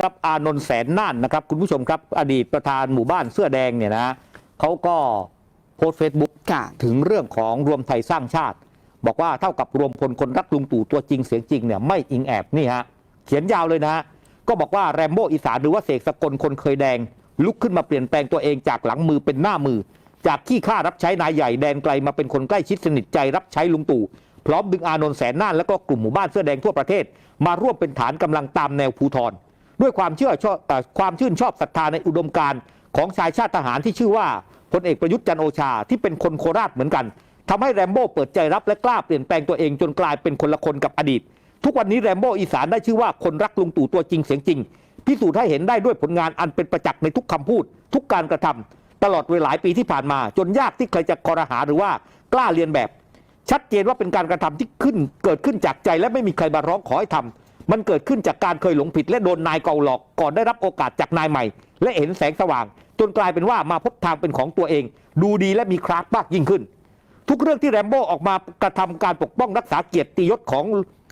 ครับอานนท์แสนน่านนะครับ คุณผู้ชมครับ อดีตประธานหมู่บ้านเสื้อแดงเนี่ยนะเขาก็โพสต์เฟซบุ๊กค่ะถึงเรื่องของรวมไทยสร้างชาติ บอกว่าเท่ากับรวมพลคนรักลุงตู่ตัวจริงเสียงจริงเนี่ยไม่อิงแอบนี่ฮะเขียนยาวเลยนะฮะก็บอกว่าแรมโบ้อีสานหรือว่าเสกสกลคนเคยแดง ลุกขึ้นมาเปลี่ยนแปลงตัวเองจากหลังมือเป็นหน้ามือ จากขี้ข้ารับใช้นายใหญ่แดนไกลมาเป็นคนใกล้ชิดสนิทใจรับใช้ลุงตู่พร้อมดึงอานนท์แสนน่านและก็กลุ่มหมู่บ้านเสื้อแดงทั่วประเทศ มาร่วมเป็นฐานกำลังตามแนวภูทร ด้วยความเชื่อชอบความชื่นชอบศรัทธาในอุดมการณ์ของชายชาติทหารที่ชื่อว่าพลเอกประยุทธ์จันโอชาที่เป็นคนโคราชเหมือนกันทำให้แรมโบ้เปิดใจรับและกล้าเปลี่ยนแปลงตัวเองจนกลายเป็นคนละคนกับอดีต ทุกวันนี้แรมโบ้อีสานได้ชื่อว่าคนรักลุงตู่ตัวจริงเสียงจริงพิสูจน์ให้เห็นได้ด้วยผลงานอันเป็นประจักษ์ในทุกคำพูด ทุกการกระทำตลอดเวลาหลายปีที่ผ่านมา จนยากที่ใครจะคอรหาหรือว่ากล้าเรียนแบบ ชัดเจนว่าเป็นการกระทำที่ขึ้นเกิดขึ้นจากใจและไม่มีใครมาร้องขอให้ทำ มันเกิดขึ้นจากการเคยหลงผิดและโดนนายเกาหลอกก่อนได้รับโอกาสจากนายใหม่ และเห็นแสงสว่าง จนกลายเป็นว่ามาพบทางเป็นของตัวเอง ดูดีและมีคราฟมากยิ่งขึ้น ทุกเรื่องที่แรมโบ้ออกมากระทำการปกป้องรักษาเกียรติยศของ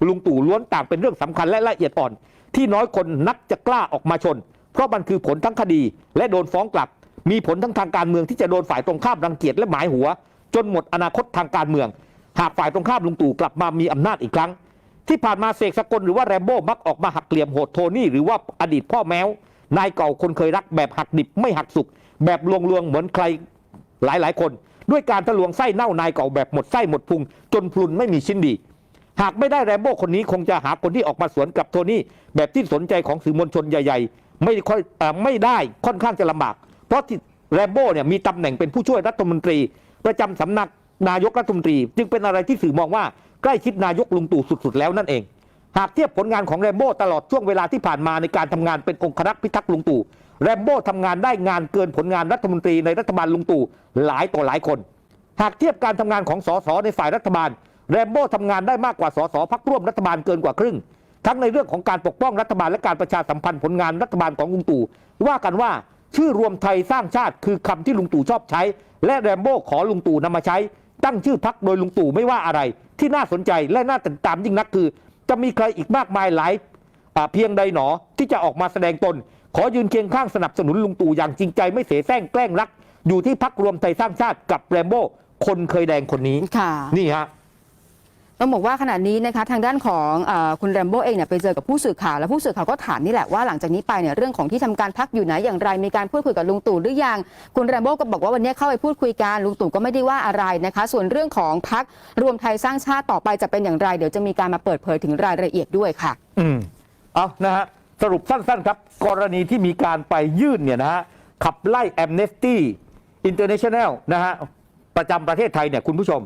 ลุงตู่ล้วนต่างเป็นเรื่องสำคัญและละเอียดอ่อน ที่น้อยคนนักจะกล้าออกมาชน เพราะมันคือผลทั้งคดี และโดนฟ้องกลับ มีผลทั้งทางการเมืองที่จะโดนฝ่ายตรงข้ามรังเกียจและหมายหัว จนหมดอนาคตทางการเมือง หากฝ่ายตรงข้ามลุงตู่กลับมามีอำนาจอีกครั้ง ที่ผ่านมาเสกสกลหรือว่าแรมโบ้มักออกมาหักเหลี่ยมโหดโทนี่หรือว่าอดีตพ่อแมวนายเก่าคนเคยรักแบบหักดิบไม่หักสุกแบบลวงลวงๆเหมือนใครหลายหลายๆคน ด้วยการทะลวงไส้เน่านายเก่าแบบหมดไส้หมดพุง จนพลุนไม่มีชิ้นดี หากไม่ได้แรมโบ้คนนี้คงจะหาคนที่ออกมาสวนกับโทนี่แบบที่สนใจของสื่อมวลชนใหญ่ ๆ ไม่ค่อยไม่ได้ค่อนข้างจะลำบาก เพราะที่แรมโบ้เนี่ยมีตำแหน่งเป็นผู้ช่วยรัฐมนตรี ประจำสำนักนายกรัฐมนตรี จึงเป็นอะไรที่สื่อมองว่า ใกล้ชิดนายกลุงตู่สุดๆแล้วนั่นเอง หากเทียบผลงานของแรมโบ้ตลอดช่วงเวลาที่ผ่านมาในการทำงานเป็นองครักษ์พิทักษ์ลุงตู่แรมโบ้ทำงานได้งานเกินผลงานรัฐมนตรีในรัฐบาลลุงตู่หลายต่อหลายคน หากเทียบการทำงานของสสในฝ่ายรัฐบาลแรมโบ้ทำงานได้มากกว่าสสพักร่วมรัฐบาลเกินกว่าครึ่ง ทั้งในเรื่องของการปกป้องรัฐบาลและการประชาสัมพันธ์ผลงานรัฐบาลของลุงตู่ว่ากันว่าชื่อรวมไทยสร้างชาติคือคำที่ลุงตู่ชอบใช้ และแรมโบ้ขอลุงตู่นำมาใช้ ตั้งชื่อพักโดยลุงตู่ไม่ว่าอะไร ที่น่าสนใจและน่าติดตามยิ่งนักคือ จะมีใครอีกมากมายหลายอ่าเพียงใดหนอที่จะออกมาแสดงตน ขอยืนเคียงข้างสนับสนุนลุงตู่อย่างจริงใจไม่เสแสร้งแกล้งรัก อยู่ที่พักรวมไทยสร้างชาติกับแรมโบ้คนเคยแดงคนนี้ค่ะนี่ฮะ ต้องบอกว่าขณะนี้นะคะทางด้านของอคุณแรมโบ้เองเนี่ยไปเจอกับผู้สื่อข่าวแล้วผู้สื่อข่าวก็ถามนี่แหละว่าหลังจากนี้ไปเนี่ยเรื่องของที่ทำการพักอยู่ไหนอย่างไรมีการพูดคุยกับลุงตู่หรือยังคุณแรมโบ้ก็บอกว่าวันนี้เข้าไปพูดคุยกันลุงตู่ก็ไม่ได้ว่าอะไรนะคะ ส่วนเรื่องของพักรวมไทยสร้างชาติต่อไปจะเป็นอย่างไรเดี๋ยวจะมีการมาเปิดเผยถึงรายละเอียดด้วยค่ะ อืมเอานะฮะสรุปสั้นๆครับ กรณีที่มีการไปยื่นเนี่ยนะฮะขับไล่แอมเนสตี้อินเตอร์เนชั่นแนลนะฮะประจำประเทศไทยเนี่ยคุณผู้ชม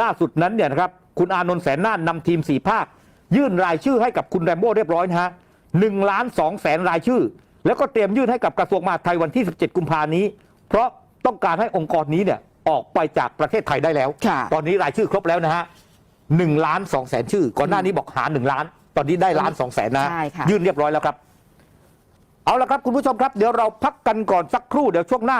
ล่าสุดนั้นเนี่ยนะครับ คุณอานนท์แสนน่านนำทีมสี่ภาค ยื่นรายชื่อให้กับคุณแรมโบ้เรียบร้อยนะฮะหนึ่งล้านสองแสนรายชื่อ แล้วก็เตรียมยื่นให้กับกระทรวงมหาดไทยวันที่ 17 กุมภานี้ เพราะต้องการให้องค์กรนี้เนี่ยออกไปจากประเทศไทยได้แล้ว ค่ะตอนนี้รายชื่อครบแล้วนะฮะหนึ่งล้านสองแสนชื่อ ก่อนหน้านี้บอกหาหนึ่งล้าน ตอนนี้ได้ล้านสองแสนนะใช่ค่ะ ยื่นเรียบร้อยแล้วครับ เอาละครับคุณผู้ชมครับ เดี๋ยวเราพักกันก่อนสักครู่เดี๋ยวช่วงหน้า